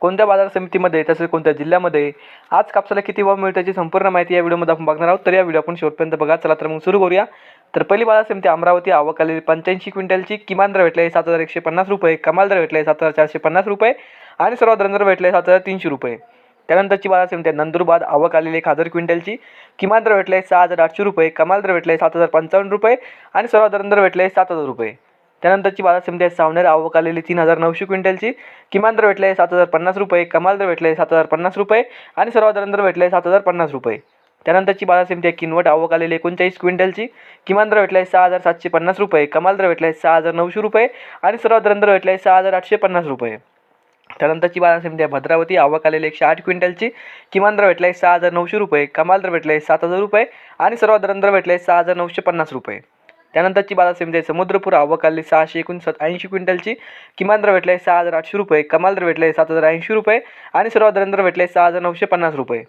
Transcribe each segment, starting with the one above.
कोणत्या बाजार समितीमध्ये तसेच कोणत्या जिल्ह्यामध्ये आज कापसाला किती भाव मिळतो याची संपूर्ण माहिती या व्हिडिओमध्ये आपण बघणार आहोत. तर या व्हिडिओ आपण शेवटपर्यंत बघा. चला तर मग सुरू करूया. तर पहिली बाजार समिती अमरावती आवक आलेली पंच्याऐंशी क्विंटलची. किमान दर भेटले सात हजार एकशे पन्नास रुपये. कमाल दर भेटले सात हजार चारशे पन्नास रुपये. आणि सर्वात दर भेटले सात हजार तीनशे रुपये. त्यानंतरची बाजार समिती आहे नंदुरबार आवक आलेली एक हजार क्विंटलची. किमान दर भेटले सहा हजार आठशे रुपये. कमाल दर भेटले सात हजार पंचावन्न रुपये. आणि सर्वात दर भेटले सात हजार रुपये. त्यानंतरची बाजार समिती आहे सावनेर. आवक आलेली तीन हजार नऊशे क्विंटलची. किमान दर भेटले सात हजार पन्नास रुपये. कमाल दर भेटले सात हजार पन्नास रुपये. आणि सर्वात दर भेटले सात हजार पन्नास रुपये. त्यानंतरची बाजार समिती आहे किनवट. आवक आलेली एकोणचाळीस क्विंटलची. किमान दर भेटले सहा हजार सातशे पन्नास रुपये. कमाल दर भेटले सहा हजार नऊशे रुपये. आणि सर्वात दर भेटले सहा हजार आठशे पन्नास रुपये. त्यानंतरची बाजार समिती आहे भद्रावती. आवक आलेली एकशे आठ क्विंटलची. किमान दर भेटले सहा हजार नऊशे रुपये. कमाल दर भेटले सात हजार रुपये. आणि सर्वात दर भेटले सहा हजार नऊशे पन्नास रुपये. त्यानंतरची बाजार समिती आहे. समुद्रपूर आवक सहाशे एकोणसत् ऐंशी क्विंटलची. किमान दर भेटले सहा हजार आठशे रुपये. कमाल दर भेटले सात हजार ऐंशी रुपये. आणि सर्वात दर भेटले सहा हजार नऊशे पन्नास रुपये.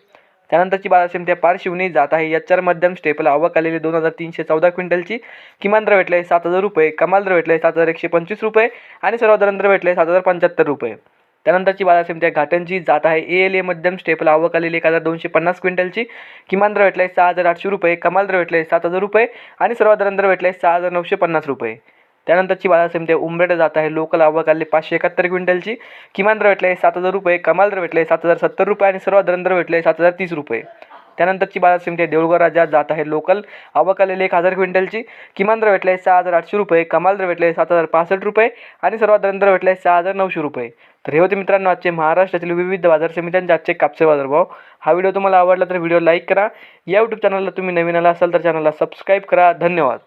त्यानंतरची बाजार समिती आहे. पारशिवनी जात आहे. या चार मध्यम स्टेपला आवक आलेली दोन हजार तीनशे चौदा क्विंटलची. किमान दर भेटले सात हजार रुपये. कमाल दर भेटले सात हजार एकशे पंचवीस रुपये. आणि सर्वात दर भेटले सात हजार पंच्याहत्तर रुपये. त्यानंतरची बाजार समिती आहे घाटनची जात आहे. ए एल ए मध्यम स्टेपला आवक आलेली एक हजार दोनशे पन्नास क्विंटलची. किमान दर भेटले सहा हजार आठशे रुपये. कमाल दर भेटले सात हजार रुपये. आणि सर्वात दर आहे सहा हजार नऊशे पन्नास रुपये. त्यानंतरची बाजार समिती आहे उमरेड जात आहे. लोकल आवक आलेली पाचशे एकाहत्तर क्विंटलची. किमान दर भेटले सात हजार रुपये. कमाल दर भेटले सात हजार सत्तर रुपये. आणि सर्वात दर भेटले सात हजार तीस रुपये. त्यानंतरची बाजार समिती आहे देऊळगाव राजा जात आहे लोकल. आवक आलेली एक हजार क्विंटलची. किमान दर भेटले सहा हजार आठशे रुपये. कमाल दर भेटले सात हजार पासष्ट रुपये. आणि सर्वात दर आहे सहा हजार नऊशे रुपये. तर हे होते मित्रांनो आजचे महाराष्ट्रातील विविध बाजार समित्यांचे आजचे कापसे बाजारभाव हा व्हिडिओ तुम्हाला आवडला तर व्हिडिओ लाईक करा. या यूट्यूब चॅनलला तुम्ही नवीन आला असाल तर चॅनलला सबस्क्राईब करा. धन्यवाद.